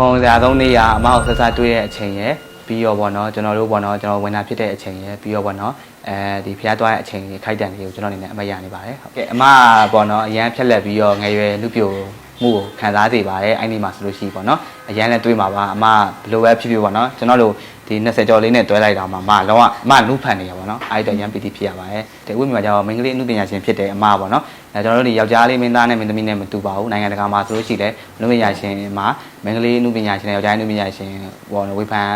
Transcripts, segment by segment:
ပုံစံအဆုံးနေ့ကအမအောင်ဆက်ဆက်တွေ့တဲ့အချိန်ရယ်ပြီးတော့ပေါ့နော်ကျွန်တော်တို့ပေါ့နော်ကျွန်တော်ဝင်တာဖြစ်တဲ့အချိန်ရယ်ပြီးတော့ပေါ့နော်အဲဒီဖျားသွားတဲ့အချိန်ကြီးခိုက်တန်လေးကိုကျွန်တော်အနေနဲ့အမတ်ရနေပါတယ်ဟုတ်ကဲ့အမကပေါ့နော်အရန်ဖြက်လက်ပြီးတော့ငယ်ရွယ်လူပြိုမှုကိုခံစားစေပါတယ်အဲ့ဒီမှာဆိုလို့ရှိပေါ့နော်အရန်လည်းတွေးမှာပါအမဘယ်လိုပဲဖြစ်ဖြစ်ပေါ့နော်ကျွန်တော်တို့ဒီ20ကျော်လေးနဲ့တွဲလိုက်တာမှာအမလောကအမလူဖန်နေရပါတော့အဲ့တော့အရန်ပီတိဖြစ်ရပါတယ်ဒီဥပမာကျတော့မိန်းကလေးအမှုပညာရှင်ဖြစ်တဲ့အမပေါ့နော် အဲကျွန်တော်တို့ဒီယောက်ျားလေးမင်းသားနဲ့မင်းသမီးနဲ့မတူပါဘူးနိုင်ငံတကာမှာဆိုလို့ရှိလဲအမှုပညာရှင်မှာမိန်းကလေးအမှုပညာရှင်နဲ့ယောက်ျားအမှုပညာရှင်ပေါ့နော်ဝေဖန်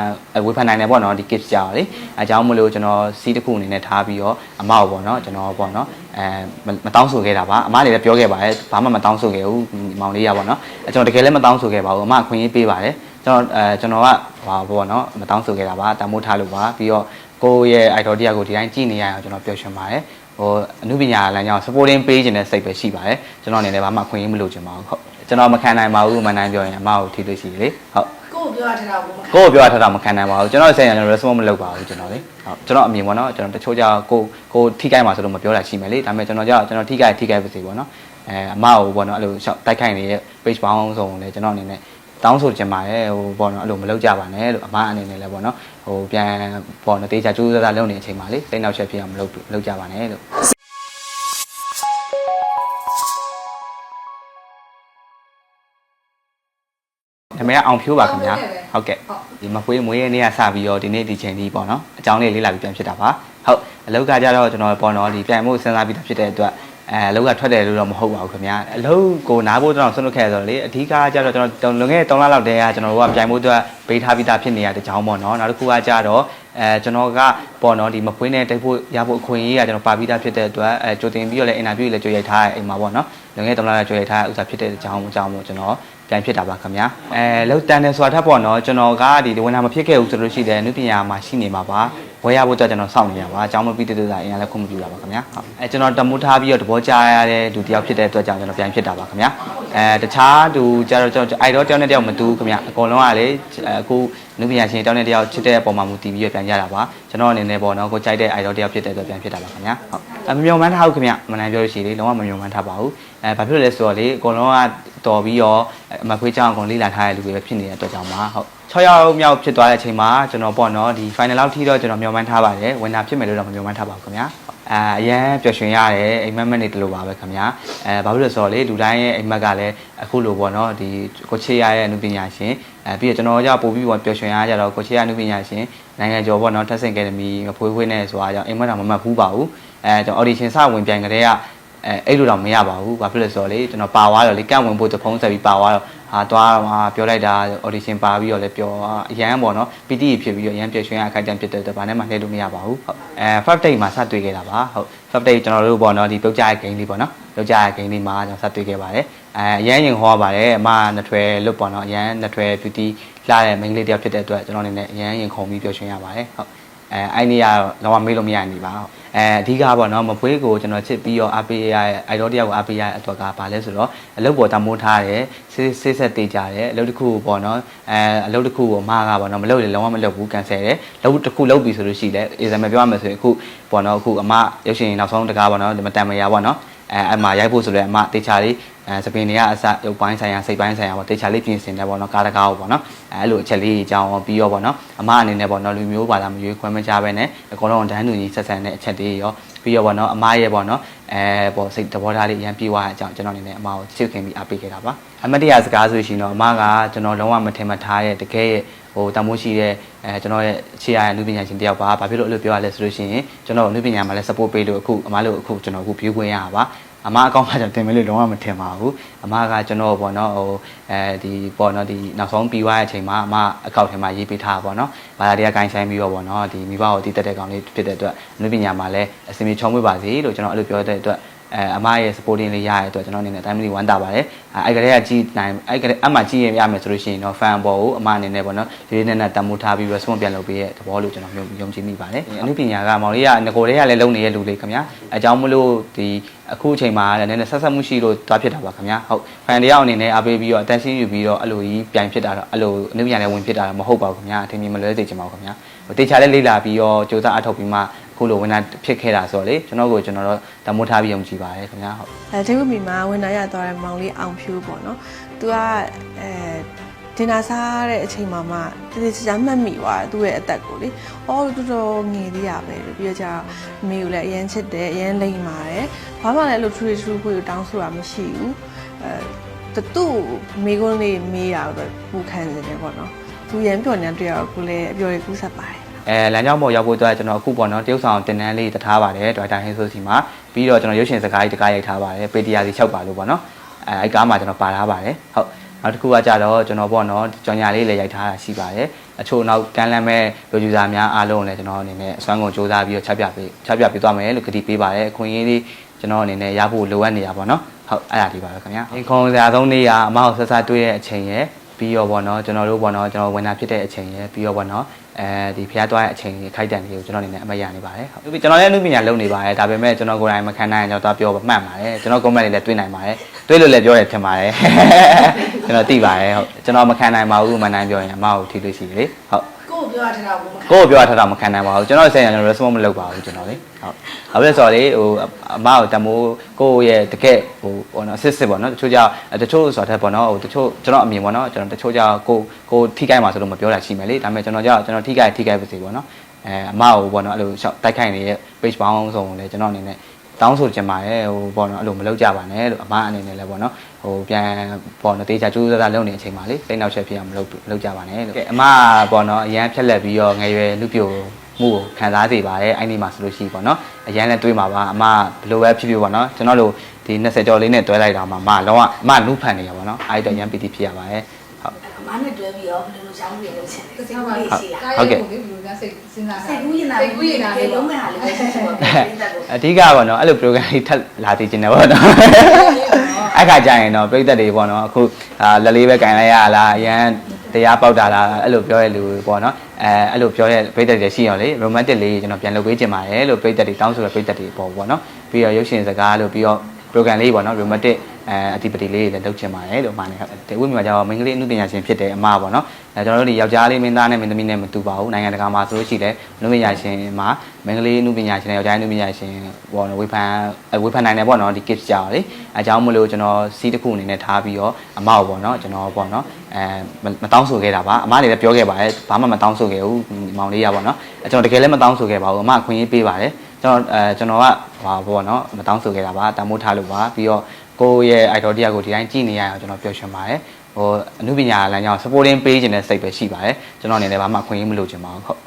ဝေဖန်နိုင်တယ်ပေါ့နော်ဒီ kids ကြောက်လေအဲကြောင့်မလို့ကျွန်တော်စီးတစ်ခုအနေနဲ့ထားပြီးတော့အမကိုပေါ့နော်ကျွန်တော်ပေါ့နော်အဲမတောင်းဆိုခဲ့တာပါအမလည်းပြောခဲ့ပါတယ်ဘာမှမတောင်းဆိုခဲ့ဘူးမောင်လေးရပေါ့နော်အဲကျွန်တော်တကယ်လည်းမတောင်းဆိုခဲ့ပါဘူးအမအခွင့်အရေးပေးပါတယ်ကျွန်တော်အဲကျွန်တော်ကဟာပေါ့နော်မတောင်းဆိုခဲ့တာပါတမိုးထားလို့ပါပြီးတော့ကိုယ့်ရဲ့ idol တရားကိုဒီတိုင်းကြည့်နေရအောင်ကျွန်တော်ပျော်ရွှင်ပါတယ် ဟိုအမှုပညာလမ်းကြောင်း supporting ပေးခြင်းတဲ့စိတ်ပဲရှိပါတယ်ကျွန်တော်အနေနဲ့ဘာမှခွင့်ရမလို့ချင်ပါဘူးဟုတ်ကျွန်တော်မခံနိုင်ပါဘူးမနိုင်ပြောရင်အမကိုထိလို့ရှိတယ်လေဟုတ်ကိုယ့်ကိုပြောရတဲ့တာကိုမခံကိုယ့်ကိုပြောထားတာမခံနိုင်ပါဘူးကျွန်တော်ဆယ်ရကျွန်တော် response မလုပ်ပါဘူးကျွန်တော်လေဟုတ်ကျွန်တော်အမြင်ပေါ့နော်ကျွန်တော်တချို့ကြောကိုကိုထိခိုက်မှာဆိုလို့မပြောတာရှိမယ်လေဒါပေမဲ့ကျွန်တော်ကြောကျွန်တော်ထိခိုက်ထိခိုက်ပါစေပေါ့နော်အဲအမကိုပေါ့နော်အဲ့လိုရှောက်တိုက်ခိုက်နေတဲ့ page ပေါင်းစုံကိုလည်းကျွန်တော်အနေနဲ့ တောင်းဆိုချင်ပါတယ်ဟိုပေါ့နော်အဲ့လိုမလုပ်ကြပါနဲ့လို့အမအနေနဲ့လည်းပေါ့နော်ဟိုပြန်ပေါ့နော်တေချာကျိုးစားစားလုပ်နေတဲ့အချိန်မှာလေစိတ်နောက်ချက်ဖြစ်အောင်မလုပ်မလုပ်ကြပါနဲ့လို့နာမည်ကအောင်ဖြိုးပါခင်ဗျာဟုတ်ကဲ့ဒီမပွေးမွေးရဲ့နေ့ကစပြီးတော့ဒီနေ့ဒီချိန်ကြီးပေါ့နော်အကြောင်းလေးလေးလာပြီးပြန်ဖြစ်တာပါဟုတ်အလောက်ကကြတော့ကျွန်တော်ပေါ့နော်ဒီပြန်မှုစဉ်းစားပြီးတာဖြစ်တဲ့အတွက် အဲအလောက်ကထွက်တယ်လို့တော့မဟုတ်ပါဘူးခင်ဗျာအလောက်ကိုနားဖို့တော့ဆွတ်လွတ်ခဲ့ဆိုတော့လေအဓိကကြတော့ကျွန်တော်လွန်ခဲ့တဲ့3လလောက်တည်းကကျွန်တော်တို့ကပြန်မှုအတွက်ပေးထားပြီးသားဖြစ်နေရတဲ့ကြောင်းပေါ့နော်နောက်တစ်ခုကကြတော့အဲကျွန်တော်ကပေါ့နော်ဒီမပွေးနဲ့တိုက်ဖို့ရဖို့အခွင့်အရေးကကျွန်တော်ပါပြီးသားဖြစ်တဲ့အတွက်အဲကြိုတင်ပြီးတော့လည်းအင်တာဗျူးလည်းကြိုရိုက်ထားတဲ့အိမ်မှာပေါ့နော်လွန်ခဲ့တဲ့3လလောက်ကြိုရိုက်ထားတဲ့ဥစ္စာဖြစ်တဲ့အကြောင်းအကြောင်းကိုကျွန်တော်ပြန်ဖြစ်တာပါခင်ဗျာအဲလောက်တန်တယ်ဆိုတာထက်ပေါ့နော်ကျွန်တော်ကဒီဝင်လာမဖြစ်ခဲ့ဘူးဆိုလို့ရှိတယ်အနုပညာမှာရှိနေမှာပါ ဝယ်ရဖို့အတွက်ကျွန်တော်စောင့်နေရပါအကြောင်းမပြီးတဲ့တိုးတာအရင်လည်းခွင့်မပြုတာပါခင်ဗျာဟုတ်အဲကျွန်တော်တမိုးထားပြီးတော့တဘောကြားရတဲ့လူတစ်ယောက်ဖြစ်တဲ့အတွက်ကြောင့်ကျွန်တော်ပြန်ဖြစ်တာပါခင်ဗျာအဲတခြားသူကျတော့ကျွန်တော်အိုက်တော့တယောက်နဲ့တယောက်မတူဘူးခင်ဗျာအကုန်လုံးကလေအခုအနုပညာရှင်တယောက်နဲ့တယောက်ချစ်တဲ့အပေါ်မှာမူတည်ပြီးတော့ပြန်ကြတာပါကျွန်တော်အနေနဲ့ပေါ့နော်ကိုကြိုက်တဲ့အိုက်တော့တယောက်ဖြစ်တဲ့အတွက်ပြန်ဖြစ်တာပါခင်ဗျာဟုတ်အ မမျောမှန်းထားဘူးခင်ဗျာမနိုင်ပြောလို့ရှိရင်လေလုံးဝမမျောမှန်းထားပါဘူးအဲဘာဖြစ်လို့လဲဆိုတော့လေအကုန်လုံးကတော်ပြီးတော့အမခွေးချောင်းအကုန်လေးလာထားတဲ့လူတွေပဲဖြစ်နေတဲ့အတွက်ကြောင့်ပါဟုတ်6ရောက်မြောက်ဖြစ်သွားတဲ့အချိန်မှာကျွန်တော်ပေါ့နော်ဒီ final လောက်ထိတော့ကျွန်တော်မျှော်မှန်းထားပါတယ်ဝင်တာဖြစ်မယ်လို့တော့မမျှော်မှန်းထားပါဘူးခင်ဗျာအဲအရန်ပျော်ရွှင်ရတယ်အိမ်မက်မက်နေတယ်လို့ပါပဲခင်ဗျာအဲဘာဖြစ်လို့လဲဆိုတော့လေလူတိုင်းရဲ့အိမ်မက်ကလည်းအခုလိုပေါ့နော်ဒီကိုချေရရဲ့အနုပညာရှင်အဲပြီးတော့ကျွန်တော်ကြောင့်ပို့ပြီးတော့ပျော်ရွှင်ရကြတော့ကိုချေရအနုပညာရှင်နိုင်ငံကျော်ပေါ့နော်ထက်ဆင်ကယ်ဒမီမဖွေးဖွေးနဲ့ဆိုတာကြောင့်အိမ်မက်တော့မမှတ်ဘူးပါဘူး အဲကျွန်တော် audition စဝင်ပြိုင်ကြတဲ့ကအဲအဲ့လိုတော့မရပါဘူးဘာဖြစ်လဲဆိုတော့လေကျွန်တော်ပါသွားတော့လေကန့်ဝင်ဖို့တဖုံးဆက်ပြီးပါသွားတော့ဟာသွားတော့ဟာပြောလိုက်တာ audition ပါပြီးတော့လေပြောအရန်ပေါ့နော် PT ဖြစ်ပြီးတော့ရန်ပြည့်ရွှင်ရအခိုက်အတန့်ဖြစ်တဲ့အတွက်ဘာနဲ့မှလှည့်လို့မရပါဘူးဟုတ်အဲ first date မှာစတွေ့ခဲ့တာပါဟုတ် first date ကျွန်တော်တို့ပေါ့နော်ဒီပြုတ်ကြရဲ့ game လေးပေါ့နော်ပြုတ်ကြရဲ့ game လေးမှာကျွန်တော်စတွေ့ခဲ့ပါတယ်အဲအရန်ရင်ဟောပါတယ်အမနှစ်ထွဲလွတ်ပေါ့နော်အရန်နှစ်ထွဲ PT လှတဲ့ main လေးတယောက်ဖြစ်တဲ့အတွက်ကျွန်တော်အနေနဲ့အရန်ရင်ခုန်ပြီးပျော်ရွှင်ရပါတယ်ဟုတ် အဲအဲ့ဒီကတော့မေးလို့မရနေပါဟုတ်အဲအဓိကပေါ့နော်မပွေးကိုကျွန်တော်ချစ်ပြီးတော့အားပေးရတဲ့ idol တယောက်ကိုအားပေးရတဲ့အတွက်ကဘာလဲဆိုတော့အလုပ်ပေါ်တမိုးထားတယ်စစ်စစ်ဆက်တေးကြတယ်အလုပ်တစ်ခုကိုပေါ့နော်အဲအလုပ်တစ်ခုကိုအမကပေါ့နော်မလုပ်ရင်လုံးဝမလုပ်ဘူးကန်ဆယ်တယ်လုပ်တစ်ခုလုပ်ပြီဆိုလို့ရှိလဲ example ပြောရမယ်ဆိုရင်အခုပေါ့နော်အခုအမရုပ်ရှင်နောက်ဆုံးတကားပေါ့နော်ဒီမတန်မရပေါ့နော် အဲအမရိုက်ဖို့ဆိုလဲအမတေချာလေးအဲစပင်တွေကအစရုပ်ပိုင်းဆိုင်ရာစိတ်ပိုင်းဆိုင်ရာပေါ့တေချာလေးပြင်ဆင်တယ်ပေါ့နော်ကားတကားကိုပေါ့နော်အဲအဲ့လိုအချက်လေးအကြောင်းပြီးရောပေါ့နော်အမအနေနဲ့ပေါ့နော်လူမျိုးပါလာမရွေးခွဲမကြဘဲနဲ့အကုန်လုံးဒန်းတူကြီးဆက်ဆံတဲ့အချက်တွေရော ပြီးရောပေါ့နော်အမရဲ့ပေါ့နော်အဲပေါ့စိတ်သဘောထားလေးအရင်ပြေးသွားတဲ့အကြောင်းကျွန်တော်အနေနဲ့အမကိုချစ်ခင်ပြီးအားပေးခဲ့တာပါအမတရားစကားဆိုရှင်တော့အမကကျွန်တော်လုံးဝမထင်မှတ်ထားတဲ့တကယ်ရဲ့ဟိုတမိုးရှိတဲ့အဲကျွန်တော်ရဲ့ခြေရတဲ့လူပညာရှင်တယောက်ပါဘာဖြစ်လို့အဲ့လိုပြောရလဲဆိုလို့ရှိရင်ကျွန်တော်လူပညာမှာလည်း support ပေးလို့အခုအမလို့အခုကျွန်တော်အခု view ခွင့်ရတာပါ အမအကောင့်မှာကျွန်တော်တင်မယ်လို့လုံးဝမထင်ပါဘူးအမကကျွန်တော်ပေါ့နော်ဟိုအဲဒီပေါ့နော်ဒီနောက်ဆုံးပြီးသွားတဲ့အချိန်မှာအမအကောင့်ထဲမှာရေးပေးထားပါပေါ့နော်ဘာသာတရားဂိုင်းဆိုင်ပြီးတော့ပေါ့နော်ဒီမိဘကိုတည်တက်တဲ့ကောင်လေးဖြစ်တဲ့အတွက်လူပညာမှာလည်းအစီအမီချုံးပေးပါစေလို့ကျွန်တော်အဲ့လိုပြောတဲ့အတွက်အဲအမရဲ့ supporting လေးရတဲ့အတွက်ကျွန်တော်အနေနဲ့ time လေးဝမ်းသာပါတယ်အဲအဲ့ကလေးကကြည်နိုင်အဲ့ကလေးအမှကြည်ရင်ရမယ်ဆိုလို့ရှိရင်တော့ fan ပေါ်ကိုအမအနေနဲ့ပေါ့နော်ဒီလေးနဲ့နဲ့တမိုးထားပြီး response ပြန်လုပ်ပေးတဲ့သဘောလို့ကျွန်တော်ယုံကြည်မိပါတယ်အမှုပညာကမောင်လေးကငကိုလေးကလည်းလုံနေတဲ့လူလေးခင်ဗျာအကြောင်းမလို့ဒီ အခုအချိန်မှာလည်းနည်းနည်းဆက်ဆက်မှုရှိလို့တွားဖြစ်တာပါခင်ဗျာဟုတ် fan တယောက်အနေနဲ့အားပေးပြီးတော့ attention ယူပြီးတော့အဲ့လိုကြီးပြိုင်ဖြစ်တာတော့အဲ့လိုအမှုပညာလည်းဝင်ဖြစ်တာတော့မဟုတ်ပါဘူးခင်ဗျာအထင်မြင်မလွဲစေချင်ပါဘူးခင်ဗျာတေချာလည်းလေ့လာပြီးတော့စူးစမ်းအထောက်ပြီးမှခုလိုဝင်တာဖြစ်ခဲ့တာဆိုတော့လေကျွန်တော်ကိုကျွန်တော်တို့တမိုးထားပြီးယုံကြည်ပါတယ်ခင်ဗျာဟုတ်အဲဒိဝမီမှာဝင်လာရသွားတဲ့မောင်လေးအောင်ဖြူပေါ့နော်။ तू ကအဲ ဒီဒင်နာစားတဲ့အချိန်မှာမှတည်တည်ချာချာမှတ်မိသွားတယ်သူ့ရဲ့အသက်ကိုလေ။အော်တော်တော်ငယ်သေးရပဲလို့ပြီးတော့ကြာအမေကိုလည်းအရန်ချစ်တယ်အရန်လိမ့်ပါတယ်။ဘာမှလည်းအဲ့လိုထူထူထူကိုတောင်းဆိုတာမရှိဘူး။အဲသူ့မိကုန်းလေးမေးရတော့ပူခံနေတယ်ပေါ့နော်။သူရန်ပြောနေတွေ့ရတော့ကိုလည်းအပြော်ရကူးဆက်ပါတယ်အဲလမ်းကြောင်းပေါ်ရောက်ဖို့အတွက်ကျွန်တော်အခုပေါ့နော်တရုတ်ဆောင်တင်တန်းလေးတထားပါတယ်ဒေါက်တာဟင်းဆိုစီမှာပြီးတော့ကျွန်တော်ရုပ်ရှင်စကားကြီးတကားရိုက်ထားပါတယ်ပေတီယာစီ6ပါလို့ပေါ့နော်အဲအဲ့ကားမှာကျွန်တော်ပါထားပါတယ်ဟုတ် နောက်တစ်ခုကကြတော့ကျွန်တော်ပေါ့နော်ကြော်ညာလေးလည်းရိုက်ထားတာရှိပါတယ်အချို့နောက်ကမ်းလမ်းမဲ့ producer များအားလုံးလည်းကျွန်တော်အနေနဲ့အစွမ်းကုန်စူးစမ်းပြီးတော့ချက်ပြပေးချက်ပြပေးသွားမယ်လို့ကတိပေးပါတယ်အခွင့်အရေးလေးကျွန်တော်အနေနဲ့ရဖို့လိုအပ်နေတာပေါ့နော်ဟုတ်အဲ့ဒါဒီပါပဲခင်ဗျာဒီခုံစရာဆုံးနေ့ကအမအောင်ဆက်ဆက်တွေ့တဲ့အချိန်ရယ်ပြီးတော့ပေါ့နော်ကျွန်တော်တို့ပေါ့နော်ကျွန်တော်ဝင်တာဖြစ်တဲ့အချိန်ရယ်ပြီးတော့ပေါ့နော် အဲဒီဖျားသွားတဲ့အချိန်ကြီးခိုက်တန်လေးကိုကျွန်တော်အနေနဲ့အမတ်ရနေပါတယ်ဟုတ်ပြီးကျွန်တော်လည်းအမှုပညာလုပ်နေပါတယ်ဒါပေမဲ့ကျွန်တော်ကိုယ်တိုင်မခံနိုင်ရင်ကျွန်တော်သွားပြောမှတ်ပါတယ်ကျွန်တော် comment တွေလည်းတွေ့နိုင်ပါတယ်တွေ့လို့လည်းပြောရဖြစ်ပါတယ်ကျွန်တော်သိပါတယ်ဟုတ်ကျွန်တော်မခံနိုင်ပါဘူးမနိုင်ပြောရင်အမကိုထိလို့ရှိတယ်လေဟုတ်ကိုကို ပြောရတဲ့တော့ကိုမခံကိုယ့်ကိုပြောတာတော့မခံနိုင်ပါဘူးကျွန်တော်စိတ်ကကျွန်တော် response မလုပ်ပါဘူးကျွန်တော်လေဟုတ်ဘာဖြစ်လဲဆိုတော့လေဟိုအမကိုတမိုးကိုယ့်ရဲ့တကယ်ဟိုဘောနော်စစ်စစ်ပေါ့နော်တချို့ကြောင့်တချို့ဆိုတော့ပေါ့နော်ဟိုတချို့ကျွန်တော်အမြင်ပေါ့နော်ကျွန်တော်တချို့ကြောင့်ကိုကိုထိခိုက်မှာဆိုလို့မပြောတာရှိမယ်လေဒါပေမဲ့ကျွန်တော်ကြောင့်ကျွန်တော်ထိခိုက်ထိခိုက်ပါစေပေါ့နော်အဲအမကိုပေါ့နော်အဲ့လိုရှောက်တိုက်ခိုက်နေတဲ့ page ပေါင်းစုံလေကျွန်တော်အနေနဲ့ တောင်းဆိုချင်ပါတယ်ဟိုပေါ့နော်အဲ့လိုမလုပ်ကြပါနဲ့လို့အမအနေနဲ့လည်းပေါ့နော်ဟိုပြန်ပေါ့နော်တေချာကျူးစားစားလုပ်နေတဲ့အချိန်မှာလေစိတ်နောက်ချက်ဖြစ်အောင်မလုပ်မလုပ်ကြပါနဲ့လို့ကဲအမပေါ့နော်အရန်ဖြက်လက်ပြီးတော့ငယ်ရွယ်လူပြိုမှုကိုခံစားစေပါတယ်အဲ့ဒီမှာဆိုလို့ရှိပေါ့နော်အရန်လည်းတွေးမှာပါအမဘယ်လိုပဲဖြစ်ဖြစ်ပေါ့နော်ကျွန်တော်တို့ဒီ20ကျော်လေးနဲ့တွဲလိုက်တာမှာအမလုံးဝအမလူဖန်နေရပါတော့အဲ့တော့ရန်ပီတီဖြစ်ရပါတယ်ဟုတ်အမနဲ့တွဲ ပြီးတော့ဘယ်လိုလိုချောင်းတွေလုပ်ချင်လဲတစိခြားတ်ပါကူးလေလေးရှိလားကားရုပ်ကိုလေဘယ်လိုလဲစိတ်စဉ်းစားတာစိတ်ကူးရင်လာစိတ်ကူးရင်လာလေလေလုံးလုံးမဲ့ဟာလေးပဲရှိရှိပါပဲတက်လို့အဓိကပေါ့နော်အဲ့လို program လေးထပ်လာသိချင်တယ်ပေါ့နော်အဲ့ခါကျရင်တော့ပြိသက်တွေပေါ့နော်အခုအာလက်လေးပဲကင်လိုက်ရလားအရန်တရားပေါက်တာလားအဲ့လိုပြောရလူပေါ့နော်အဲအဲ့လိုပြောရပြိသက်တွေရှိရောလေ romantic လေးကျွန်တော်ပြန်လုပ်ပေးချင်ပါတယ်လို့ပြိသက်တွေတောင်းဆိုတဲ့ပြိသက်တွေပေါ့ပေါ့နော်ပြီးတော့ရုပ်ရှင်စကားလို့ပြီးတော့ program လေးပေါ့နော် romantic အဲအတိပတိလေးတွေလည်းလုပ်ချင်ပါတယ်လို့မှာနေဟုတ်ဒီဝိမြမှာကျတော့မိန်းကလေးအမှုပညာရှင်ဖြစ်တဲ့အမပေါ့နော်အဲကျွန်တော်တို့ဒီယောက်ျားလေးမင်းသားနဲ့မင်းသမီးနဲ့မတူပါဘူးနိုင်ငံတကာမှာဆိုလို့ရှိတယ်အမှုပညာရှင်မှာမိန်းကလေးအမှုပညာရှင်နဲ့ယောက်ျားအမှုပညာရှင်ပေါ့နော်ဝေဖန်အဲဝေဖန်နိုင်တယ်ပေါ့နော်ဒီ kids ကြောက်လေအဲကြောင့်မလို့ကျွန်တော်စီးတစ်ခုအနေနဲ့ထားပြီးတော့အမကိုပေါ့နော်ကျွန်တော်ပေါ့နော်အဲမတောင်းဆိုခဲ့တာပါအမလည်းပြောခဲ့ပါတယ်ဘာမှမတောင်းဆိုခဲ့ဘူးမောင်လေးရပေါ့နော်အဲကျွန်တော်တကယ်လည်းမတောင်းဆိုခဲ့ပါဘူးအမခွင့်ရေးပေးပါတယ် ကျွန်တော်အဲကျွန်တော်ကဟာပေါ့နော်မတောင်းဆိုခဲ့တာပါတမိုးထားလို့ပါပြီးတော့ကိုယ့်ရဲ့ idol တရားကိုဒီတိုင်းကြည့်နေရအောင်ကျွန်တော်ပျော်ရွှင်ပါတယ်ဟိုအမှုပညာလမ်းကြောင်း supporting page နဲ့စိတ်ပဲရှိပါတယ်ကျွန်တော်အနေနဲ့ဘာမှခွင့်ရေးမလို့ချင်ပါဘူးဟုတ်